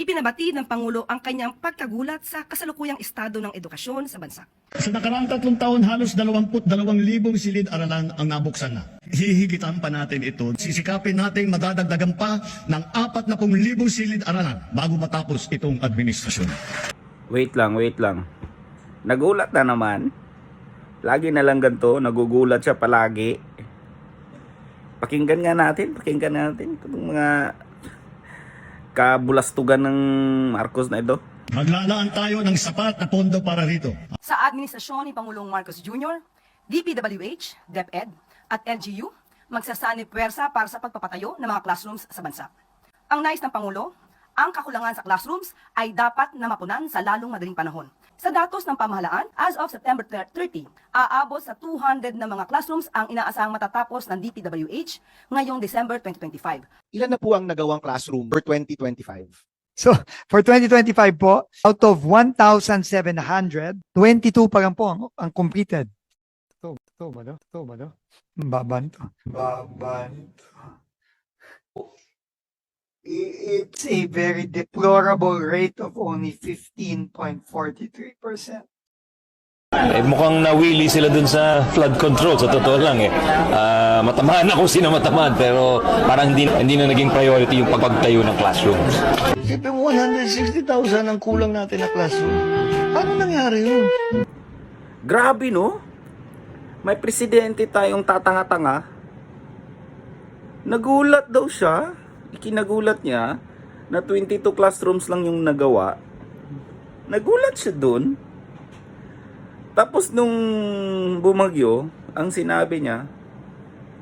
Ipinabati ng Pangulo ang kanyang pagkagulat sa kasalukuyang estado ng edukasyon sa bansa. Sa nakaraang tatlong taon, halos 22,000 silid-aralan ang nabuksan na. Hihigitan pa natin ito. Sisikapin natin madadagdagan pa ng 40,000 silid-aralan bago matapos itong administrasyon. Wait lang, wait lang. Nagulat na naman. Lagi na lang ganito, nagugulat siya palagi. Pakinggan nga natin, pakinggan natin itong mga kabulastugan ng Marcos na ito. Maglalaan tayo ng sapat na pondo para rito. Sa administrasyon ni Pangulong Marcos Jr., DPWH, DepEd, at LGU, magsasanib puwersa para sa pagpapatayo ng mga classrooms sa bansa. Ang nais ng Pangulo, ang kakulangan sa classrooms ay dapat na mapunan sa lalong madaling panahon. Sa datos ng pamahalaan, as of September 30, aabot sa 200 na mga classrooms ang inaasahang matatapos ng DPWH ngayong December 2025. Ilan na po ang nagawang classroom for 2025? So, for 2025 po, out of 1,700, 22 pa lang po ang, ang completed. Ito, ito ba no? Ito ba no? Baban to. It's a very deplorable rate of only 15.43%. Eh, mukhang nawili sila dun sa flood control, sa totoo lang eh. Ah, matamaan ako sino matamaan, pero parang hindi, hindi na naging priority yung pagpagtayo ng classrooms. Siyempre, 160,000 ang kulang natin na classroom. Paano nangyari yun? Grabe no? May presidente tayong tatanga-tanga. Nagulat daw siya. Ikinagulat niya na 22 classrooms lang yung nagawa. Nagulat siya dun. Tapos nung bumagyo, ang sinabi niya,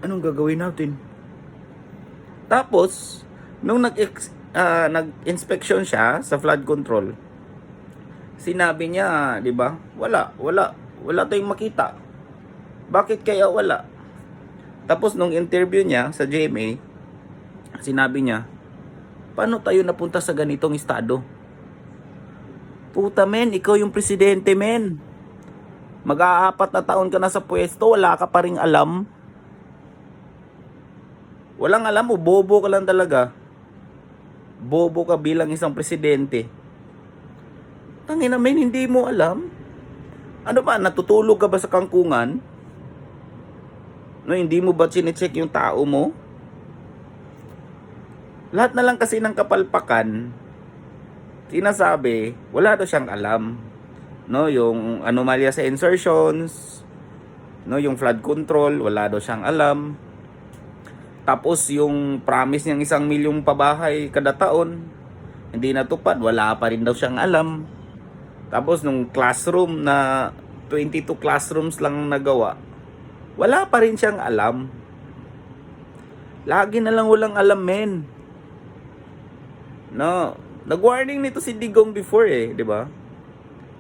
anong gagawin natin? Tapos, nung nag ah, nag-inspection siya sa flood control, sinabi niya, 'di ba? Wala, wala, wala tayong makita. Bakit kaya wala? Tapos nung interview niya sa GMA, sinabi niya, paano tayo napunta sa ganitong estado? Puta men, ikaw yung presidente men. Mag-aapat na taon ka na sa pwesto, wala ka pa ring alam. Walang alam mo, bobo ka lang talaga. Bobo ka bilang isang presidente. Tangina men, hindi mo alam. Ano ba, natutulog ka ba sa kangkungan? No, hindi mo ba chinecheck yung tao mo? Lahat na lang kasi ng kapalpakan, sinasabi, wala daw siyang alam. No, yung anomalya sa insertions, no, yung flood control, wala daw siyang alam. Tapos yung promise niyang isang milyong pabahay kada taon, hindi natupad, wala pa rin daw siyang alam. Tapos nung classroom na 22 classrooms lang nagawa, wala pa rin siyang alam. Lagi na lang walang alam, men. No, nag-warning nito si Digong before eh, 'di ba?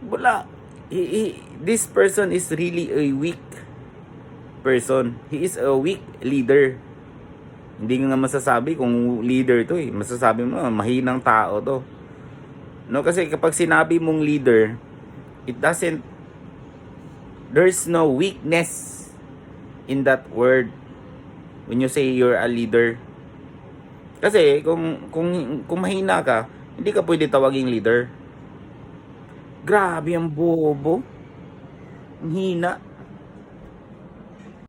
Wala. He, he- this person is really a weak person. He is a weak leader. Hindi nga masasabi kung leader to eh. Masasabi mo, ah, mahinang tao to. No, kasi kapag sinabi mong leader, it doesn't there's no weakness in that word when you say you're a leader. Kasi kung kung kung mahina ka, hindi ka pwede tawaging leader. Grabe ang bobo. Ang hina.